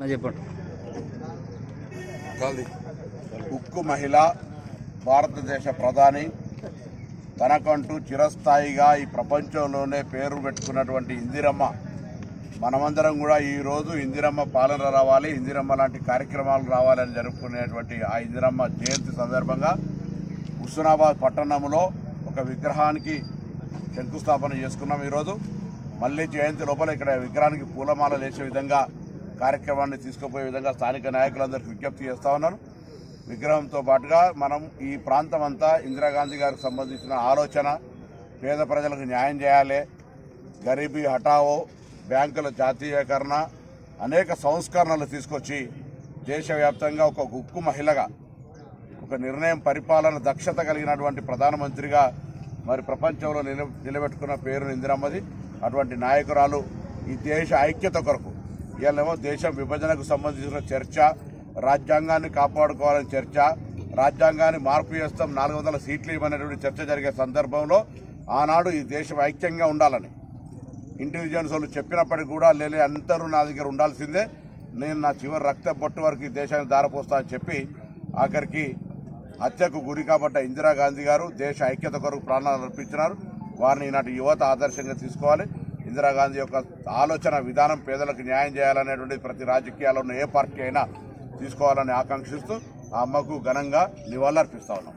నా చెప్పండి. ఉక్కు మహిళ భారతదేశ ప్రధాని తనకంటూ చిరస్థాయిగా ఈ ప్రపంచంలోనే పేరు పెట్టుకున్నటువంటి ఇందిరమ్మ. మనమందరం కూడా ఈరోజు ఇందిరమ్మ పాలన రావాలి ఇందిరమ్మ లాంటి కార్యక్రమాలు రావాలని జరుపుకునేటువంటి ఆ ఇందిరమ్మ జయంతి సందర్భంగా హుస్నాబాద్ పట్టణంలో ఒక విగ్రహానికి శంకుస్థాపన చేసుకున్నాం ఈరోజు. మళ్ళీ జయంతి లోపల ఇక్కడ విగ్రహానికి పూలమాల వేసే విధంగా కార్యక్రమాన్ని తీసుకుపోయే విధంగా స్థానిక నాయకులందరికీ విజ్ఞప్తి చేస్తా ఉన్నాను. విగ్రహంతో పాటుగా మనం ఈ ప్రాంతం అంతా ఇందిరాగాంధీ గారికి సంబంధించిన ఆలోచన పేద ప్రజలకు న్యాయం చేయాలి గరీబీ హఠావో బ్యాంకుల జాతీయకరణ అనేక సంస్కరణలు తీసుకొచ్చి దేశవ్యాప్తంగా ఒక ఉక్కు మహిళగా ఒక నిర్ణయం పరిపాలన దక్షత కలిగినటువంటి ప్రధానమంత్రిగా మరి ప్రపంచంలో నిల నిలబెట్టుకున్న పేరు ఇందిరమ్మది. అటువంటి నాయకురాలు ఈ దేశ ఐక్యత కొరకు ఇవాళేమో దేశం విభజనకు సంబంధించిన చర్చ రాజ్యాంగాన్ని కాపాడుకోవాలని చర్చ రాజ్యాంగాన్ని మార్పు చేస్తాం నాలుగు వందల సీట్లు ఇవ్వనేటువంటి చర్చ జరిగే సందర్భంలో ఆనాడు ఈ దేశం ఐక్యంగా ఉండాలని. ఇంటెలిజెన్స్ వాళ్ళు చెప్పినప్పటికీ కూడా లేలే అందరూ నా దగ్గర ఉండాల్సిందే. నేను నా చివరి రక్త బొట్టు వరకు ఈ దేశాన్ని దారపోస్తా అని చెప్పి ఆఖరికి హత్యకు గురి కాబట్ట ఇందిరాగాంధీ గారు దేశ ఐక్యత కొరకు ప్రాణాలు అర్పించినారు. వారిని ఈనాటి యువత ఆదర్శంగా తీసుకోవాలి. ఇందిరాగాంధీ యొక్క ఆలోచన విధానం పేదలకు న్యాయం చేయాలనేటువంటి ప్రతి రాజకీయాల్లో ఉన్న ఏ పార్టీ అయినా తీసుకోవాలని ఆకాంక్షిస్తూ ఆ అమ్మకు ఘనంగా నివాళులర్పిస్తా ఉన్నాం.